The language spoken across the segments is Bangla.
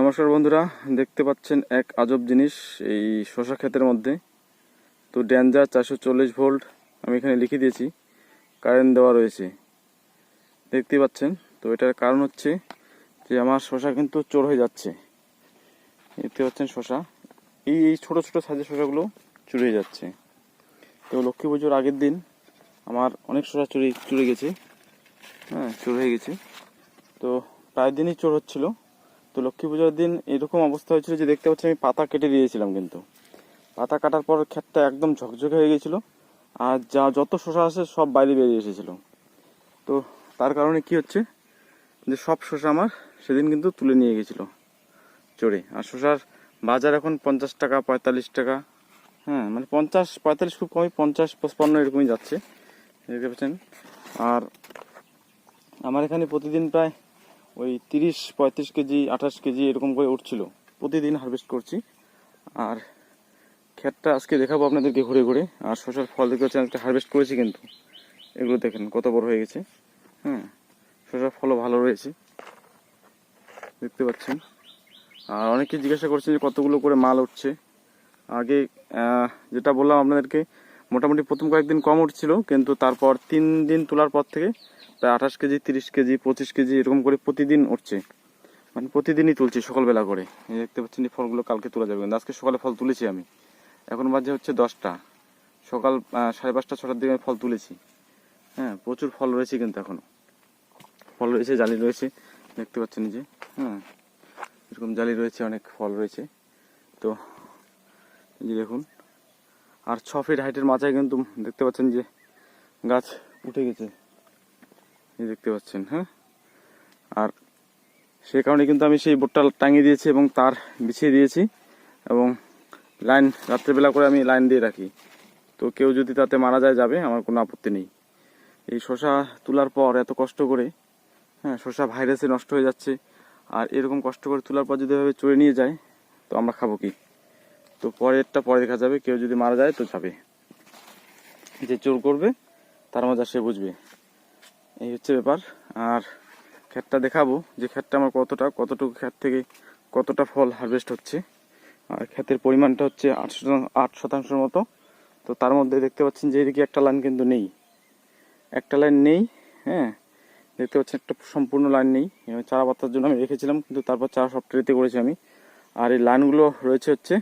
নমস্কার বন্ধুরা, দেখতে পাচ্ছেন এক আজব জিনিস এই শশা ক্ষেতের মধ্যে। তো ড্যাঞ্জার চারশো চল্লিশ ভোল্ট আমি এখানে লিখে দিয়েছি, কারেন্ট দেওয়া রয়েছে। দেখতে পাচ্ছেন, তো এটার কারণ হচ্ছে যে আমার শশা কিন্তু চোর হয়ে যাচ্ছে। দেখতে পাচ্ছেন শশা এই এই ছোটো ছোটো সাইজের শশাগুলো চুরি হয়ে যাচ্ছে। তো লক্ষ্মী পুজোর আগের দিন আমার অনেক শশা চুরি চুরি গেছে। হ্যাঁ চোর হয়ে গেছে। তো প্রায় দিনই চোর হচ্ছিল। তো লক্ষ্মী পুজোর দিন এরকম অবস্থা হয়েছিল যে দেখতে পাচ্ছি আমি পাতা কেটে দিয়েছিলাম কিন্তু। পাতা কাটার পর ক্ষেতটা একদম ঝকঝকে হয়ে গেছিল আর যা যত শশা আছে সব বাইরে বেরিয়ে এসেছিল। তো তার কারণে কি হচ্ছে যে সব শশা আমার সেদিন কিন্তু তুলে নিয়ে গেছিল চড়ে। আর শশার বাজার এখন পঞ্চাশ টাকা, পঁয়তাল্লিশ টাকা হ্যাঁ মানে পঞ্চাশ, পঁয়তাল্লিশ খুব কমই, পঞ্চাশ, পঁচপান্ন এরকমই যাচ্ছে। দেখতে পাচ্ছেন? আর আমার এখানে প্রতিদিন প্রায় ওই তিরিশ, পঁয়ত্রিশ কেজি, আঠাশ কেজি এরকম করে উঠছিল। প্রতিদিন হারভেস্ট করছি। আর ক্ষেতটা আজকে দেখাবো আপনাদেরকে ঘুরে ঘুরে। আর শশার ফল দেখতে পাচ্ছেন, আজকে হারভেস্ট করেছি কিন্তু। এগুলো দেখেন, কত বড় হয়ে গেছে। হ্যাঁ শশার ফলও ভালো রয়েছে। দেখতে পাচ্ছেন। আর অনেকে জিজ্ঞাসা করছেন যে কতগুলো করে মাল উঠছে। আগে যেটা বললাম আপনাদেরকে, মোটামুটি প্রথম কয়েকদিন কম উঠছিল, কিন্তু তারপর তিন দিন তোলার পর থেকে প্রায় আঠাশ কেজি, তিরিশ কেজি, পঁচিশ কেজি এরকম করে প্রতিদিন উঠছে। মানে প্রতিদিনই তুলছি সকালবেলা করে। এই দেখতে পাচ্ছেন এই ফলগুলো কালকে তোলা যাবে। কিন্তু আজকে সকালে ফল তুলেছি আমি। এখন বাজে হচ্ছে দশটা। সকাল সাড়ে পাঁচটা, ছটার দিকে ফল তুলেছি। হ্যাঁ প্রচুর ফল রয়েছে কিন্তু এখনও। ফল রয়েছে, জালি রয়েছে। দেখতে পাচ্ছেন যে হ্যাঁ এরকম জালি রয়েছে, অনেক ফল রয়েছে। তো যে দেখুন, আর ছ ফিট হাইটের মাথায় কিন্তু দেখতে পাচ্ছেন যে গাছ উঠে গেছে। দেখতে পাচ্ছেন হ্যাঁ? আর সে কারণে কিন্তু আমি সেই বোর্ডটা টাঙিয়ে দিয়েছি এবং তার বিছিয়ে দিয়েছি এবং লাইন, রাত্রেবেলা করে আমি লাইন দিয়ে রাখি। তো কেউ যদি তাতে মারা যায়, যাবে, আমার কোনো আপত্তি নেই। এই শশা তোলার পর এত কষ্ট করে হ্যাঁ শশা ভাইরাসে নষ্ট হয়ে যাচ্ছে, আর এরকম কষ্ট করে তোলার পর যদি এভাবে চড়ে নিয়ে যায়, তো আমরা খাব কি? তো পরেরটা পরে দেখা যাবে, কেউ যদি মারা যায়, তো যাবে। যে চোর করবে, তার মজা সে বুঝবে। এই হচ্ছে ব্যাপার। আর ক্ষেতটা দেখাবো যে ক্ষেতটা আমার কতটা, কতটুকু ক্ষেত থেকে কতটা ফল হারভেস্ট হচ্ছে। আর ক্ষেতের পরিমাণটা হচ্ছে আট আট শতাংশের মতো। তো তার মধ্যে দেখতে পাচ্ছেন যে এদিকে একটা লাইন কিন্তু নেই। একটা লাইন নেই হ্যাঁ। দেখতে পাচ্ছেন একটা সম্পূর্ণ লাইন নেই। চারা পাতার জন্য আমি রেখেছিলাম, কিন্তু তারপর চারা সব ট্রেতে করেছি আমি। আর এই লাইনগুলো রয়েছে হচ্ছে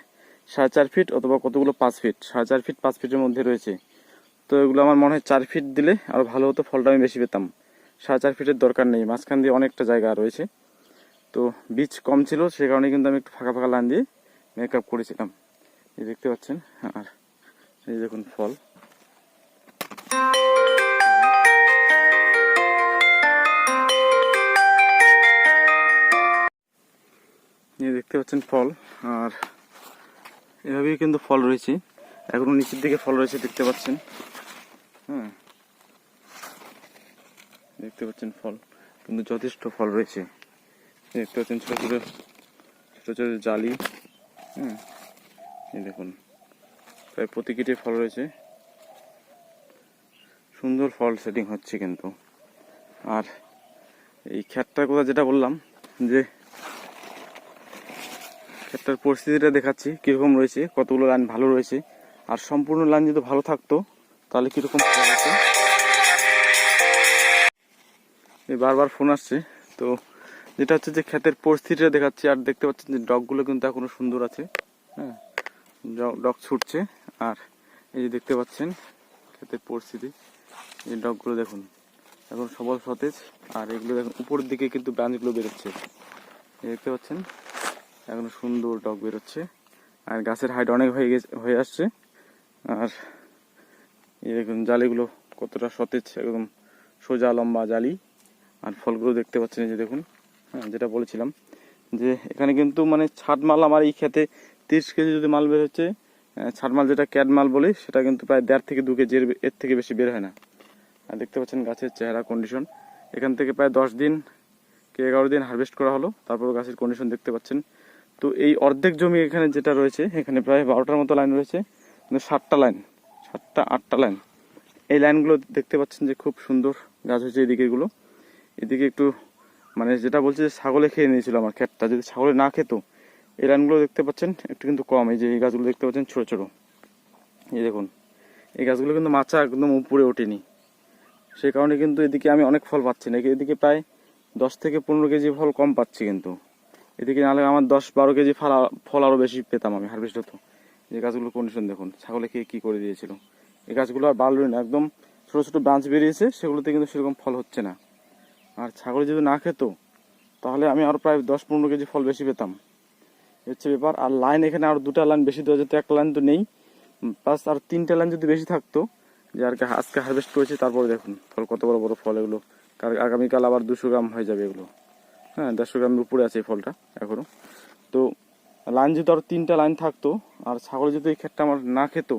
সাড়ে চার ফিট অথবা কতগুলো পাঁচ ফিট সাড়ে চার ফিট পাঁচ ফিটের মধ্যে রয়েছে। তো এগুলো আমার মনে হয় চার ফিট দিলে আরও ভালো হতো, ফলটা আমি বেশি পেতাম। সাড়ে চার ফিটের দরকার নেই, মাঝখান দিয়ে অনেকটা জায়গা রয়েছে। তো বীজ কম ছিল, সে কারণে কিন্তু আমি একটু ফাঁকা ফাঁকা লাইন দিয়ে মেকআপ করেছিলাম। এই দেখতে পাচ্ছেন, আর এই দেখুন ফল। দেখতে পাচ্ছেন ফল, আর এভাবেই কিন্তু ফল রয়েছে। এখনও নিচের দিকে ফল রয়েছে, দেখতে পাচ্ছেন। হ্যাঁ। দেখতে পাচ্ছেন ফল, কিন্তু যথেষ্ট ফল রয়েছে। দেখতে পাচ্ছেন ছোট ছোট ছোট ছোট জালি। হ্যাঁ। দেখুন, প্রায় প্রতি কেটে ফল রয়েছে। সুন্দর ফল সেটিং হচ্ছে কিন্তু। আর এই খ্যাটটার কথা যেটা বললাম, যে ক্ষেতটার পরিস্থিতিটা দেখাচ্ছি, কীরকম রয়েছে, কতগুলো লাইন ভালো রয়েছে আর সম্পূর্ণ লাইন যদি ভালো থাকতো, তাহলে কীরকম বারবার ফোন আসছে, তো যেটা হচ্ছে যে ক্ষেতের পরিস্থিতিটা দেখাচ্ছি, আর দেখতে পাচ্ছেন যে ডগগুলো কিন্তু এখনও সুন্দর আছে হ্যাঁ? ডগ ছুটছে, আর এই যে দেখতে পাচ্ছেন ক্ষেতের পরিস্থিতি, এই ডগগুলো দেখুন, এখন সবল সতেজ, আর এগুলো দেখুন, উপরের দিকে কিন্তু ব্রাঞ্চগুলো বেরোচ্ছে। দেখতে পাচ্ছেন, এখনও সুন্দর ডগ বেরোচ্ছে, আর গাছের হাইট অনেক হয়ে গেছে, হয়ে আসছে। আর দেখুন জালিগুলো কতটা সতেজ, একদম সোজা লম্বা জালি। আর ফলগুলো দেখতে পাচ্ছেন যে দেখুন হ্যাঁ যেটা বলেছিলাম যে এখানে কিন্তু মানে ছাট মাল আমার এই খেতে তিরিশ কেজি যদি মাল বের হচ্ছে ছাট মাল যেটা ক্যাড মাল বলি, সেটা কিন্তু প্রায় দেড় থেকে দু কেজি এর থেকে বেশি বের হয় না। আর দেখতে পাচ্ছেন গাছের চেহারা কন্ডিশন এখান থেকে প্রায় দশ দিন কি এগারো দিন হারভেস্ট করা হলো, তারপর গাছের কন্ডিশন দেখতে পাচ্ছেন। তো এই অর্ধেক জমি এখানে যেটা রয়েছে, এখানে প্রায় বারোটার মতো লাইন রয়েছে। কিন্তু সাতটা লাইন সাতটা, আটটা লাইন এই লাইনগুলো দেখতে পাচ্ছেন যে খুব সুন্দর গাছ হয়েছে এদিকে এগুলো এদিকে একটু মানে যেটা বলছি যে ছাগলে খেয়ে নিয়েছিল আমার ক্ষেতটা যদি ছাগলে না খেত, এই লাইনগুলো দেখতে পাচ্ছেন, একটু কিন্তু কম। এই যে এই গাছগুলো দেখতে পাচ্ছেন, ছোটো ছোটো। এই দেখুন, এই গাছগুলো কিন্তু মাচা একদম উপরে ওঠেনি। সেই কারণে কিন্তু এদিকে আমি অনেক ফল পাচ্ছি না। এদিকে প্রায় দশ থেকে পনেরো কেজি ফল কম পাচ্ছি কিন্তু। এদিকে নাহলে আমার দশ বারো কেজি ফল ফল আরও বেশি পেতাম আমি হারভেস্ট হতো। এই গাছগুলোর কন্ডিশন দেখুন। ছাগলে খেয়ে কী করে দিয়েছিল। এই গাছগুলো আর বাড়লই না। একদম ছোটো ছোটো ব্রাঞ্চ বেরিয়েছে, সেগুলোতে কিন্তু সেরকম ফল হচ্ছে না। আর ছাগলে যদি না খেত, তাহলে আমি আরও প্রায় দশ পনেরো কেজি ফল বেশি পেতাম। হচ্ছে ব্যাপার। আর লাইন এখানে আর দুটা লাইন বেশি দেওয়া যেত, একটা লাইন তো নেই। প্লাস আর তিনটা লাইন যদি বেশি থাকতো, যে আর কি আজকে হারভেস্ট করেছি, তারপরে দেখুন ফল কত বড় বড় ফল এগুলো। আগামীকাল আবার দুশো গ্রাম হয়ে যাবে এগুলো। হ্যাঁ দেড়শো গ্রামের উপরে আছে এই ফলটা এখনও তো লাইন যদি আরও তিনটা লাইন থাকতো, আর ছাগল যদি এই ক্ষেতটা আমার না খেত,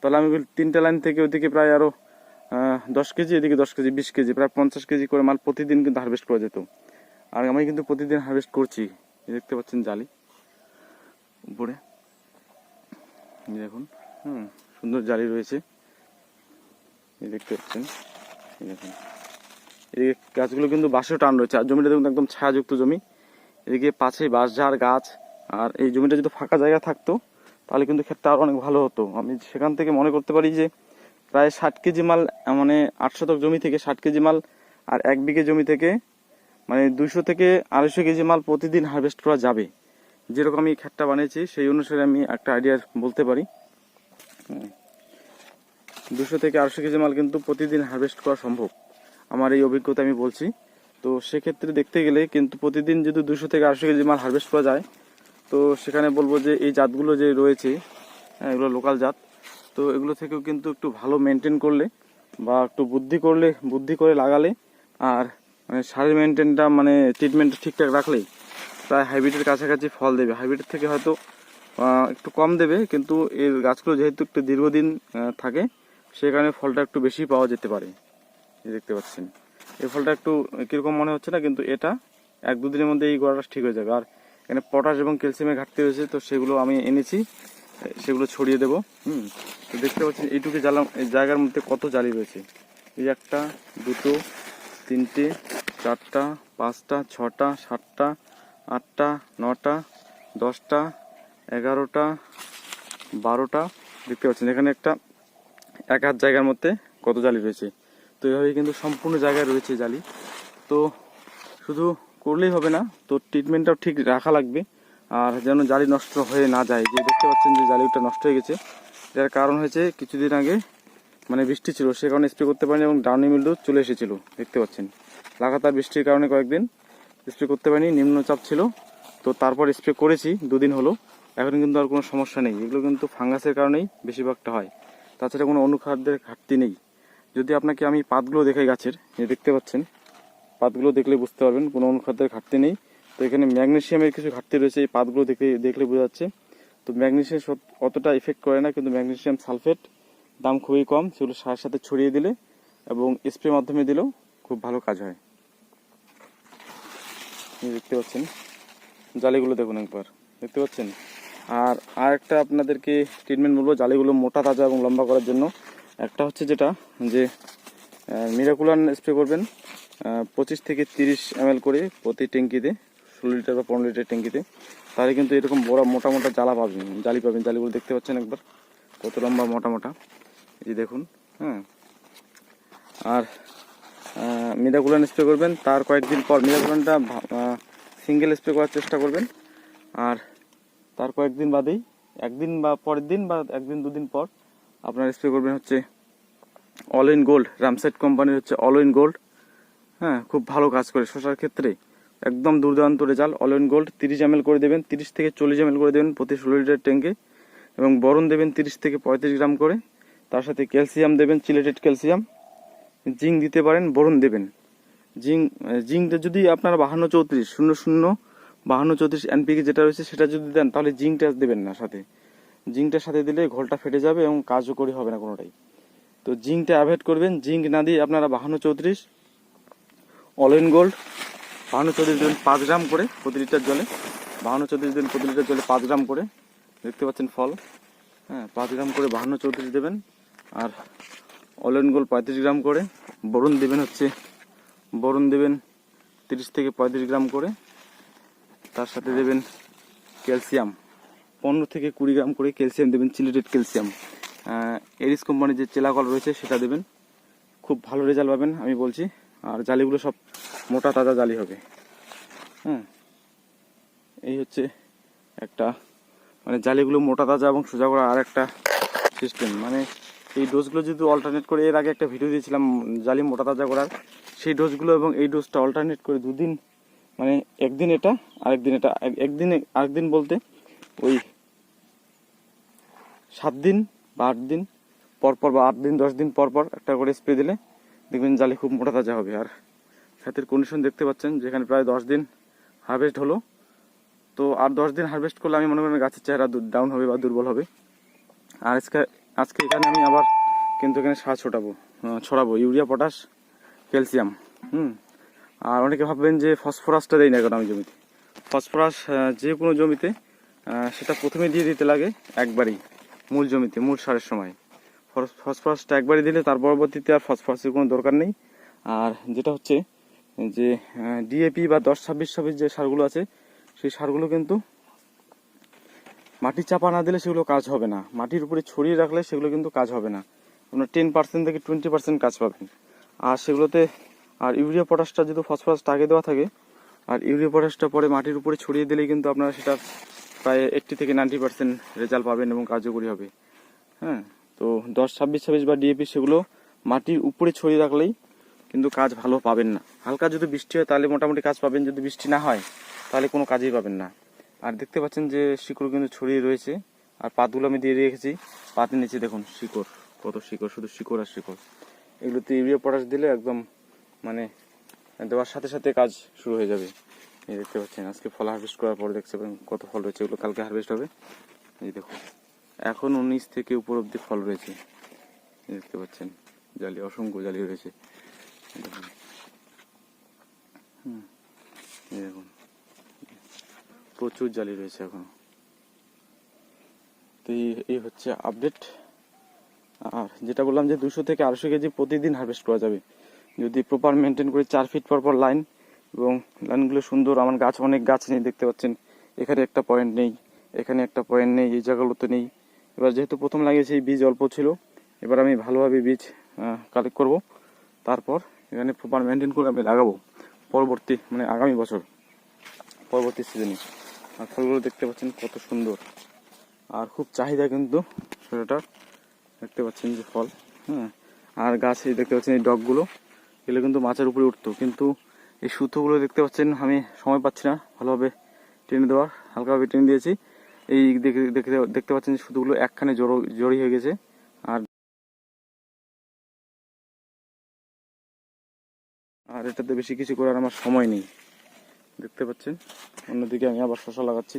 তাহলে আমি তিনটা লাইন থেকে ওইদিকে প্রায় আরও দশ কেজি, এদিকে দশ কেজি, বিশ কেজি, প্রায় পঞ্চাশ কেজি করে মাল প্রতিদিন কিন্তু হারভেস্ট করা যেত। আর আমি কিন্তু প্রতিদিন হারভেস্ট করছি। দেখতে পাচ্ছেন জালি উপরে। দেখুন, হুম, সুন্দর জালি রয়েছে। দেখতে পাচ্ছেন দেখুন। এদিকে গাছগুলো কিন্তু বাঁশেও টান রয়েছে, আর জমিটা দেখুন একদম ছায়াযুক্ত জমি। এদিকে পাশে বাঁশঝাড় গাছ আর এই জমিটা যদি ফাঁকা জায়গা থাকতো, তাহলে কিন্তু ক্ষেতটা আরও অনেক ভালো হতো। আমি সেখান থেকে মনে করতে পারি যে, প্রায় ষাট কেজি মাল মানে আট শতক জমি থেকে ষাট কেজি মাল আর এক বিঘে জমি থেকে মানে দুশো থেকে আড়াইশো কেজি মাল প্রতিদিন হারভেস্ট করা যাবে। যেরকম আমি ক্ষেতটা বানিয়েছি, সেই অনুসারে আমি একটা আইডিয়া বলতে পারি। দুশো থেকে আড়াইশো কেজি মাল কিন্তু প্রতিদিন হারভেস্ট করা সম্ভব। আমার এই অভিজ্ঞতা আমি বলছি। তো সেক্ষেত্রে দেখতে গেলে কিন্তু প্রতিদিন যদি দুশো থেকে আড়াইশো কেজি মাল হারভেস্ট করা যায় তো সেখানে বলব যে এই জাতগুলো যে রয়েছে হ্যাঁ, এগুলো লোকাল জাত। তো এগুলো থেকেও কিন্তু একটু ভালো মেনটেন করলে বা একটু বুদ্ধি করলে বুদ্ধি করে লাগালে আর মানে সারের মেনটেনটা মানে ট্রিটমেন্ট ঠিকঠাক রাখলেই প্রায় হাইব্রিডের কাছাকাছি ফল দেবে। হাইব্রিডের থেকে হয়তো একটু কম দেবে কিন্তু এর গাছগুলো যেহেতু একটু দীর্ঘদিন থাকে কারণে ফলটা একটু বেশি পাওয়া যেতে পারে। দেখতে পাচ্ছেন। এই ফলটা একটু কীরকম মনে হচ্ছে না কিন্তু এটা এক দুদিনের মধ্যে এই গোড়াটা ঠিক হয়ে যাবে। আর এখানে পটাশ এবং ক্যালসিয়ামের ঘাটতি রয়েছে, তো সেগুলো আমি এনেছি, সেগুলো ছড়িয়ে দেবো, হুম। তো দেখতে পাচ্ছেন, এইটুকু এই জায়গার মধ্যে কত জালি রয়েছে? এই একটা, দুটো, তিনটে, চারটা, পাঁচটা, ছটা, সাতটা, আটটা, নটা, দশটা, এগারোটা, বারোটা, দেখতে পাচ্ছেন, এখানে একটা, এক হাত জায়গার মধ্যে কত জালি রয়েছে? তো এইভাবে কিন্তু সম্পূর্ণ জায়গায় রয়েছে জালি। তো শুধু করলেই হবে না। তো ট্রিটমেন্টটাও ঠিক রাখা লাগবে। আর যেন জালি নষ্ট হয়ে না যায়। যে দেখতে পাচ্ছেন যে জালিটা নষ্ট হয়ে গেছে। যার কারণ হয়েছে, কিছুদিন আগে মানে বৃষ্টি ছিল, সে কারণে স্প্রে করতে পারিনি এবং ডাউনি মিল্ডু চলে এসেছিল, দেখতে পাচ্ছেন। লাগাতার বৃষ্টির কারণে কয়েকদিন স্প্রে করতে পারিনি, নিম্নচাপ ছিল। তো তারপর স্প্রে করেছি, দুদিন হলো। এখন কিন্তু আর কোনো সমস্যা নেই। এগুলো কিন্তু ফাঙ্গাসের কারণেই বেশিরভাগটা হয়। তাছাড়া কোনো অনুখাদ্যের ঘাটতি নেই। যদি আপনাকে আমি পাতগুলো দেখাই গাছের দেখতে পাচ্ছেন পাতগুলো দেখলে বুঝতে পারবেন, কোনো অনুখাদ্যের ঘাটতি নেই। তো এখানে ম্যাগনেশিয়ামের কিছু ঘাটতি রয়েছে, এই পাতগুলো দেখে দেখলে বোঝা যাচ্ছে। তো ম্যাগনেশিয়াম অতটা ইফেক্ট করে না, কিন্তু ম্যাগনেশিয়াম সালফেট দাম খুবই কম, সেগুলো সারের সাথে ছড়িয়ে দিলে এবং স্প্রে মাধ্যমে দিলেও খুব ভালো কাজ হয়। দেখতে পাচ্ছেন, জালিগুলো দেখুন একবার, দেখতে পাচ্ছেন? আর আর একটা আপনাদেরকে ট্রিটমেন্ট বলব, জালিগুলো মোটা, তাজা এবং লম্বা করার জন্য। একটা হচ্ছে যেটা, যে মিরাকুলান স্প্রে করবেন পঁচিশ থেকে তিরিশ এম করে প্রতি ট্যাঙ্কিতে, ষোলো লিটার বা পনেরো লিটার ট্যাঙ্কিতে। তাহলে কিন্তু এরকম বড় মোটা মোটা জ্বালা পাবেন, জালি পাবেন। জালিগুলো দেখতে পাচ্ছেন একবার, কত লম্বা, মোটা মোটা। এই দেখুন হ্যাঁ। আর মিরাকুলান স্প্রে করবেন, তার কয়েকদিন পর মিরাকুলানটা সিঙ্গেল স্প্রে করার চেষ্টা করবেন। আর তার কয়েকদিন বাদেই, একদিন বা পরের দিন বা একদিন দুদিন পর আপনার স্প্রে করবেন হচ্ছে অল ইন গোল্ড রামসাইড কোম্পানির হচ্ছে অল ইন গোল্ড। হ্যাঁ খুব ভালো কাজ করে শশার ক্ষেত্রে। একদম দুর্দান্ত রেজাল্ট অল ইন গোল্ড তিরিশ এম করে দেবেন, তিরিশ থেকে চল্লিশ এম করে দেবেন প্রতি ষোলো লিটার ট্যাঙ্কে এবং বরণ দেবেন তিরিশ থেকে পঁয়ত্রিশ গ্রাম করে। তার সাথে ক্যালসিয়াম দেবেন চিলেটেড ক্যালসিয়াম জিঙ্ক দিতে পারেন বোরন দেবেন। জিঙ্ক জিঙ্কটা যদি আপনারা বাহান্ন চৌত্রিশ, শূন্য শূন্য, বাহান্ন চৌত্রিশ এনপিকে যেটা রয়েছে সেটা যদি দেন, তাহলে জিঙ্কটা দেবেন না সাথে। জিঙ্কটার সাথে দিলে ঘোলটা ফেটে যাবে এবং কার্যকরী হবে না কোনোটাই। তো জিঙ্কটা অ্যাভয়েড করবেন জিঙ্ক না দিয়ে আপনারা বাহান্ন চৌত্রিশ অল ইন গোল্ড বাহান্ন চৌত্রিশ দেবেন পাঁচ গ্রাম করে প্রতি লিটার জলে, বাহান্ন চৌত্রিশ দেবেন প্রতি লিটার জলে পাঁচ গ্রাম করে, দেখতে পাচ্ছেন ফল। হ্যাঁ পাঁচ গ্রাম করে বাহান্ন চৌত্রিশ দেবেন, আর অল ইন গোল্ড পঁয়ত্রিশ গ্রাম করে, বরুণ দেবেন হচ্ছে, বরুণ দেবেন তিরিশ থেকে পঁয়ত্রিশ গ্রাম করে, তার সাথে দেবেন ক্যালসিয়াম, পনেরো থেকে কুড়ি গ্রাম করে ক্যালসিয়াম দেবেন চিলিটেড ক্যালসিয়াম। এরিস কোম্পানির যে চেলাকল রয়েছে, সেটা দেবেন। খুব ভালো রেজাল্ট পাবেন, আমি বলছি। আর জালিগুলো সব মোটা তাজা জালি হবে। হ্যাঁ এই হচ্ছে একটা মানে জালিগুলো মোটা তাজা এবং সোজা করা আর একটা সিস্টেম মানে এই ডোজগুলো যদি অল্টারনেট করে, এর আগে একটা ভিডিও দিয়েছিলাম জালি মোটা তাজা করার। সেই ডোজগুলো এবং এই ডোজটা অল্টারনেট করে দুদিন মানে একদিন এটা, আরেকদিন এটা। এক- একদিন, আরেকদিন বলতে ওই সাত দিন বা আট দিন পর পর বা আট দিন, দশ দিন পর পর একটা করে স্প্রে দিলে দেখবেন জালি খুব মোটা তাজা হবে। আর ক্ষেতের কন্ডিশন দেখতে পাচ্ছেন, যেখানে প্রায় দশ দিন হারভেস্ট হলো। তো আর দশ দিন হারভেস্ট করলে আমি মনে করি গাছের চেহারা ডাউন হবে বা দুর্বল হবে। আর আজকে আজকে এখানে আমি আবার কিন্তু এখানে সার ছোটাবো ছড়াবো, ইউরিয়া, পটাশ, ক্যালসিয়াম, হুম। আর অনেকে ভাববেন যে ফসফরাসটা দেই না কেন আমি জমিতে? ফসফরাস যে কোনো জমিতে সেটা প্রথমে দিয়ে দিতে লাগে একবারই, মূল জমিতে, মূল সারের সময়। ফসফরাসটা একবারই দিলে তার পরবর্তীতে আর ফসফরাসের কোনো দরকার নেই। আর যেটা হচ্ছে যে ডিএপি বা দশ, ছাব্বিশ ছাব্বিশ যে সারগুলো আছে, সেই সারগুলো কিন্তু মাটি চাপা না দিলে সেগুলো কাজ হবে না। মাটির উপরে ছড়িয়ে রাখলে সেগুলো কিন্তু কাজ হবে না। আপনার টেন পার্সেন্ট থেকে টোয়েন্টি পার্সেন্ট কাজ পাবেন। আর সেগুলোতে, আর ইউরিয়া পটাশটা যদি ফসফরাসটা আগে দেওয়া থাকে, আর ইউরিয়া পটাশটা পরে মাটির উপরে ছড়িয়ে দিলেই কিন্তু আপনারা সেটা প্রায় এইট্টি থেকে নাইনটি পার্সেন্ট রেজাল্ট পাবেন এবং কার্যকরী হবে। হ্যাঁ তো দশ, ছাব্বিশ ছাব্বিশ বা ডিএপি সেগুলো মাটির উপরে ছড়িয়ে রাখলেই কিন্তু কাজ ভালো পাবেন না। হালকা যদি বৃষ্টি হয়, তাহলে মোটামুটি কাজ পাবেন। যদি বৃষ্টি না হয়, তাহলে কোনো কাজই পাবেন না। আর দেখতে পাচ্ছেন যে শিকড় কিন্তু ছড়িয়ে রয়েছে। আর পাতগুলো আমি দিয়ে রেখেছি। পাতের নিচে দেখুন শিকড়, কত শিকড়, শুধু শিকড় আর শিকড়। এগুলোতে ইউরিয়া, পটাশ দিলে একদম মানে দেওয়ার সাথে সাথে কাজ শুরু হয়ে যাবে। এই দেখতে পাচ্ছেন, আজকে ফল হারভেস্ট করার পর দেখতে পাবেন কত ফল রয়েছে। এগুলো কালকে হারভেস্ট হবে। এই দেখুন এখন উনিশ থেকে উপর অব্দি ফল রয়েছে। দেখতে পাচ্ছেন, জালি, অসংখ্য জালি রয়েছে। প্রচুর জালি রয়েছে এখন। তো এই- হচ্ছে আপডেট আর যেটা বললাম যে দুশো থেকে আড়াইশো কেজি প্রতিদিন হারভেস্ট করা যাবে। যদি প্রপার মেনটেন করে চার ফিট পর পর লাইন এবং লাইনগুলো সুন্দর, আমার গাছ, অনেক গাছ নেই, দেখতে পাচ্ছেন। এখানে একটা পয়েন্ট নেই, এখানে একটা পয়েন্ট নেই, এই জায়গাগুলোতে নেই। এবার যেহেতু প্রথম লাগিয়েছি, বীজ অল্প ছিল। এবার আমি ভালোভাবে বীজ কালেক্ট করব। তারপর এখানে প্রপার মেনটেন করে আমি লাগাবো পরবর্তী মানে আগামী বছর, পরবর্তী সিজনে আর ফলগুলো দেখতে পাচ্ছেন কত সুন্দর। আর খুব চাহিদা কিন্তু সেটার দেখতে পাচ্ছেন যে ফল হ্যাঁ। আর গাছ দেখতে পাচ্ছেন এই ডগগুলো, এগুলো কিন্তু মাছের উপরে উঠতো। কিন্তু এই সুতোগুলো দেখতে পাচ্ছেন আমি সময় পাচ্ছি না, ভালোভাবে টেনে দেওয়ার, হালকাভাবে টেনে দিয়েছি। এই দেখে দেখতে দেখতে পাচ্ছেন যে সুতোগুলো একখানে জড়ো জড়ি হয়ে গেছে। আর এটাতে বেশি কিছু করার আমার সময় নেই। দেখতে পাচ্ছেন? অন্যদিকে আমি আবার শশা লাগাচ্ছি।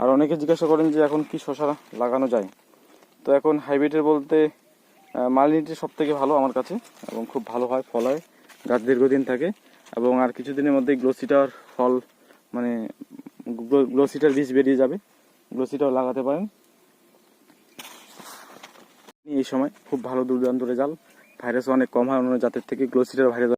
আর অনেকে জিজ্ঞাসা করেন যে এখন কি শশা লাগানো যায়? তো এখন হাইব্রিডের বলতে মালিনীটি সব থেকে ভালো আমার কাছে এবং খুব ভালো হয়, ফল হয়, গাছ দীর্ঘদিন থাকে এবং আর কিছুদিনের মধ্যেই গ্লোসিটার ফল মানে গ্লোসিটার বীজ বেরিয়ে যাবে। গ্লোসিটাও লাগাতে পারেন। এই সময় খুব ভালো দুর্দান্ত রেজাল্ট ভাইরাস অনেক কম হয় অন্য জাতের থেকে, গ্লোসিটার ভাইরাস